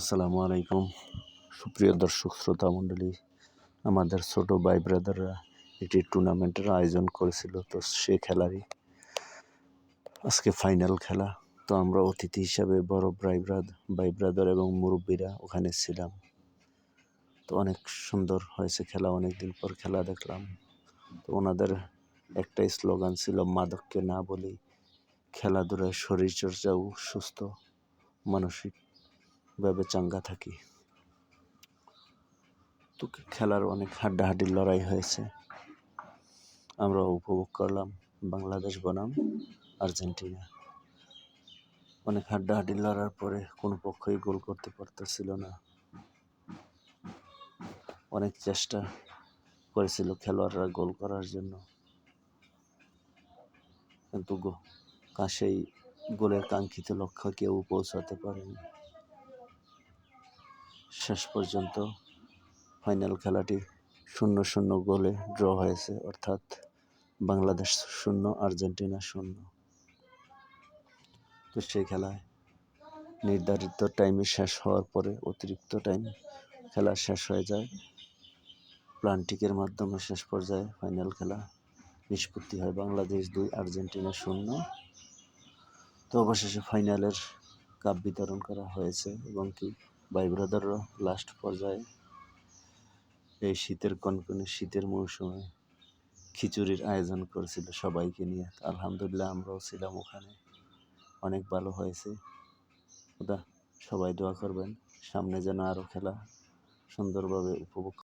আসসালামু আলাইকুম। সুপ্রিয় দর্শক, শ্রোতা মণ্ডলী, আমাদের ছোট ভাই ব্রাদাররা একটি টুর্নামেন্টের আয়োজন করেছিল, তো সে খেলারই আজকে ফাইনাল খেলা। তো আমরা অতিথি হিসাবে বড় ভাই ব্রাদ, ভাই ব্রাদার এবং মুরব্বীরা ওখানে ছিলাম। তো অনেক সুন্দর হয়েছে খেলা অনেক দিন পর খেলা দেখলাম। তো ওনাদের একটাই স্লোগান ছিল, মাদককে না বলি খেলাধুলায় শরীরচর্চাও সুস্থ মানসিকভাবে চাঙ্গা থাকি। তো খেলার অনেক হাড্ডাহাড্ডির লড়াই হয়েছে। আমরা উপভোগ করলাম, বাংলাদেশ বনাম, আর্জেন্টিনা। অনেক হাড্ডাহাড্ডি লড়ার পরে কোনো পক্ষই গোল করতে পারতেছিল না। অনেক চেষ্টা করেছিল খেলোয়াড়রা গোল করার জন্য। কিন্তু সেই গোলের কাঙ্ক্ষিত লক্ষ্য কেউ পৌঁছাতে পারেনি। শেষ পর্যন্ত ফাইনাল খেলাটি শূন্য শূন্য গোলে ড্র হয়েছে, অর্থাৎ বাংলাদেশ শূন্য, আর্জেন্টিনা শূন্য। তো সেই খেলায় নির্ধারিত টাইমে শেষ হওয়ার পরে অতিরিক্ত টাইম খেলা শেষ হয়ে যায়। প্লান্টিকের মাধ্যমে শেষ পর্যায়ে ফাইনাল খেলা নিষ্পত্তি হয় বাংলাদেশ দুই, আর্জেন্টিনা শূন্য। তো অবশেষে ফাইনালের কাপ বিতরণ করা হয়েছে এবং কি ভাই ব্রাদাররা লাস্ট পর্যায়ে এই শীতের কনকনে, শীতের মৌসুমে খিচুড়ির আয়োজন করেছিল সবাইকে নিয়ে। আলহামদুলিল্লাহ আমরাও ছিলাম ওখানে। অনেক ভালো হয়েছে। ওটা সবাই দোয়া করবেন। সামনে যেন আরও খেলা সুন্দরভাবে উপভোগ